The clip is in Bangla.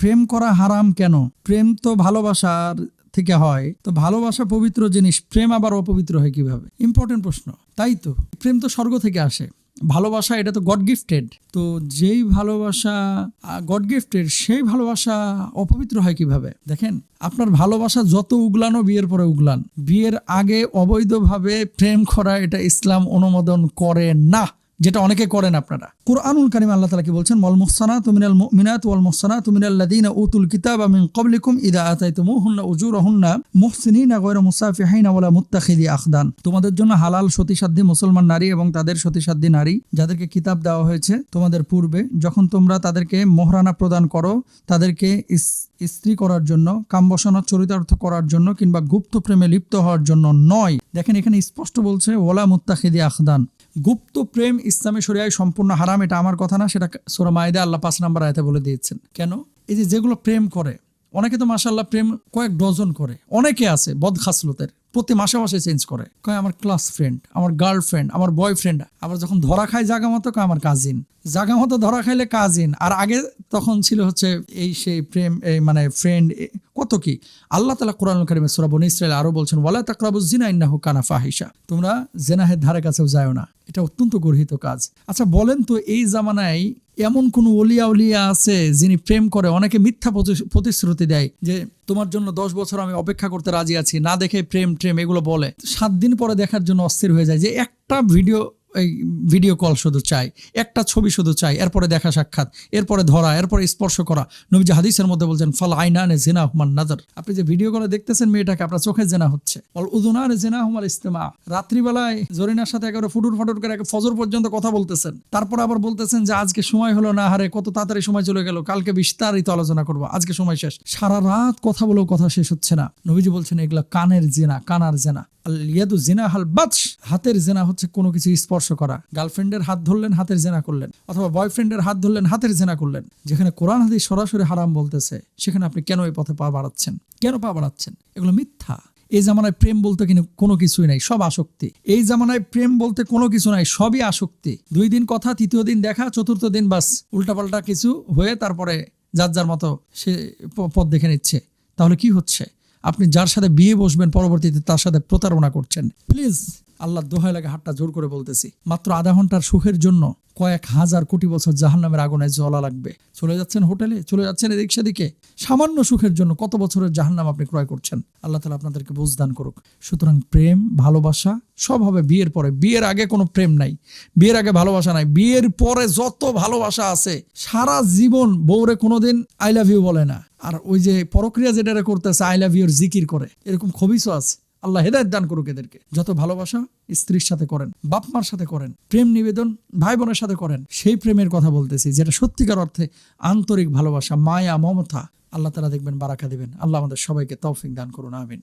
প্রেম করা হারাম কেন? প্রেম তো ভালোবাসার থেকে হয়। তো ভালোবাসা পবিত্র জিনিস, প্রেম আবার অপবিত্র হয় কীভাবে? ইম্পর্টেন্ট প্রশ্ন। তাই তো? প্রেম তো স্বর্গ থেকে আসে। ভালোবাসা, এটা তো গড গিফটেড তো যেই ভালোবাসা গড গিফটেড সেই ভালোবাসা অপবিত্র হয় কীভাবে? দেখেন, আপনার ভালোবাসা যত উগলানো, বিয়ের পরে উগলান। বিয়ের আগে অবৈধভাবে প্রেম করা, এটা ইসলাম অনুমোদন করে না। যেটা অনেকে করেন আপনারা। কুরআনুল কারিম আল্লাহ তাআলা কি বলছেন? ওয়াল মুহসানাতু মিনাল মুমিনাত ওয়াল মুহসানাতু মিনাল লাযিনা উতুল কিতাবা মিন ক্বাবলিকুম ইযা আতাইতুমুহুন্না উজুরাহুন্না মুহসিনিনা গায়রা মুসাফিহিনা ওয়ালা মুত্তাখিদি আখদান। তোমাদের জন্য হালাল সতীসাধ্যী মুসলমান নারী এবং তাদের সতীসাধ্যী নারী যাদেরকে কিতাব দেওয়া হয়েছে তোমাদের পূর্বে, যখন তোমরা তাদেরকে মোহরানা প্রদান করো, তাদেরকে স্ত্রী করার জন্য কামবসনা চরিতার্থ করার জন্য কিংবা গুপ্ত প্রেমে লিপ্ত হওয়ার জন্য নয়। দেখেন এখানে স্পষ্ট বলছে ওলা মুত্তাখিদি আখদান। গুপ্ত প্রেম ইসলামী শরিয়ায় সম্পূর্ণ হারাম, এটা আমার কথা না, সেটা সোরা মাইদা আল্লাহ পাঁচ নাম্বার আয়তে বলে দিয়েছেন। কেন? এই যে যেগুলো প্রেম করে, অনেকে তো মাসাল্লাহ প্রেম কয়েক ডজন করে, অনেকে আছে বদ বদখাসলতের প্রতি মাসে মাসে চেঞ্জ করে। কয়, আমার ক্লাস ফ্রেন্ড আমার গার্লফ্রেন্ড আমার বয়ফ্রেন্ড আবার যখন ধরা খায় জাগা মতো কয়, আমার কাজিন জাগা মতো ধরা খাইলে কাজিন আর আগে তখন ছিল হচ্ছে এই সেই প্রেম, এই মানে ফ্রেন্ড কত কি? আল্লাহ তালা কোরআন কারিমে সুরা বনি ইসরায়েল আরও বলছেন, ওয়ালা তাকরাবু জিনা ইন্নাহু কানা ফাহিসা তোমরা জেনাহের ধারে কাছেও যাও না। এটা অত্যন্ত গর্হিত কাজ। আচ্ছা বলেন তো এই জামানায় এমন কোন ওলিয়া উলিয়া আছে যিনি প্রেম করে, অনেকে মিথ্যা প্রতিশ্রুতি দেয় যে, তোমার জন্য দশ বছর আমি অপেক্ষা করতে রাজি আছি, না দেখে প্রেম ট্রেম এগুলো বলে। সাত দিন পরে দেখার জন্য অস্থির হয়ে যায় যে, একটা ভিডিও ভিডিও কল শুধু চাই, একটা ছবি শুধু চাই, এরপরে দেখা সাক্ষাৎ, এরপরে ধরা, এরপরে স্পর্শ করা। নবীজি হাদিসের মধ্যে বলছেন, ফল আইনানে জেনা হুমান নাজার আপনি যে ভিডিও কলে দেখতেছেন মেয়েটাকে, আপনার চোখে জেনা হচ্ছে। অল উদুনানে জেনা হুমাল ইস্তেমা। রাত্রিবেলায় জরিনার সাথে একেবারে ফুটুর ফাটুর করে ফজর পর্যন্ত কথা বলতেছেন। তারপর আবার বলতেছেন যে, আজকে সময় হলো না, হারে কত তাড়াতাড়ি সময় চলে গেল, কালকে বিস্তারিত আলোচনা করব, আজকে সময় শেষ। সারা রাত কথা বলেও কথা শেষ হচ্ছে না। নবীজি বলছেন, এগুলা কানের জেনা, কানার জেনা। জিনা হাল বাচ হাতের জেনা হচ্ছে কোনো কিছু স্পর্শ করা। গার্লফ্রেন্ডের হাত ধরলেন, হাতের জেনা করলেন। অথবা বয়ফ্রেন্ডের হাত ধরলেন, হাতের জেনা করলেন। যেখানে কোরআন হাদিস সরাসরি হারাম বলতেছে, সেখানে আপনি কেন এই পথে পা বাড়াচ্ছেন? কেন পা বাড়াচ্ছেন? এগুলো মিথ্যা। এই জামানায় প্রেম বলতে কিন্তু কোনো কিছুই নাই, সব আসক্তি। এই জামানায় প্রেম বলতে কোনো কিছু নাই, সবই আসক্তি। দুই দিন কথা, তৃতীয় দিন দেখা, চতুর্থ দিন বাস, উল্টাপাল্টা কিছু হয়ে তারপরে যার যার মতো সে পথ দেখে নিচ্ছে। তাহলে কি হচ্ছে? আপনি যার সাথে বিয়ে বসবেন, পরবর্তীতে তার সাথে প্রতারণা করছেন। প্লিজ আল্লাহ দোহাই লাগে হাতটা জোর করে বলতেছি, মাত্র আধা ঘণ্টার সুখের জন্য কয়েক হাজার কোটি বছর জাহান নামের আগুনে জ্বলা লাগবে। চলে যাচ্ছেন হোটেলে, চলে যাচ্ছেন এদিক সেদিকে। সামান্য সুখের জন্য কত বছরের জাহান্নাম আপনি ক্রয় করছেন? আল্লাহ তালা আপনাদেরকে বুঝদান করুক। সুতরাং প্রেম, ভালোবাসা সব হবে বিয়ের পরে। বিয়ের আগে কোনো প্রেম নাই। বিয়ের আগে ভালোবাসা নাই। বিয়ের পরে যত ভালোবাসা আছে, সারা জীবন বউরে কোনোদিন আই লাভ ইউ বলে না। আর ওই যে পরক্রিয়া যেটা করতেছে, আই লাভ ইউর জিকির করে। এরকম খবিসও আছে। আল্লাহ হেদায়ত দান করুক এদেরকে। যত ভালোবাসা স্ত্রীর সাথে করেন, বাপ মার সাথে করেন, প্রেম নিবেদন ভাই বোনের সাথে করেন, সেই প্রেমের কথা বলতেছি, যেটা সত্যিকার অর্থে আন্তরিক ভালোবাসা, মায়া, মমতা, আল্লাহ তালা দেখবেন বারাকা দিবেন। আল্লাহ আমাদের সবাইকে তৌফিক দান করুন, আমিন।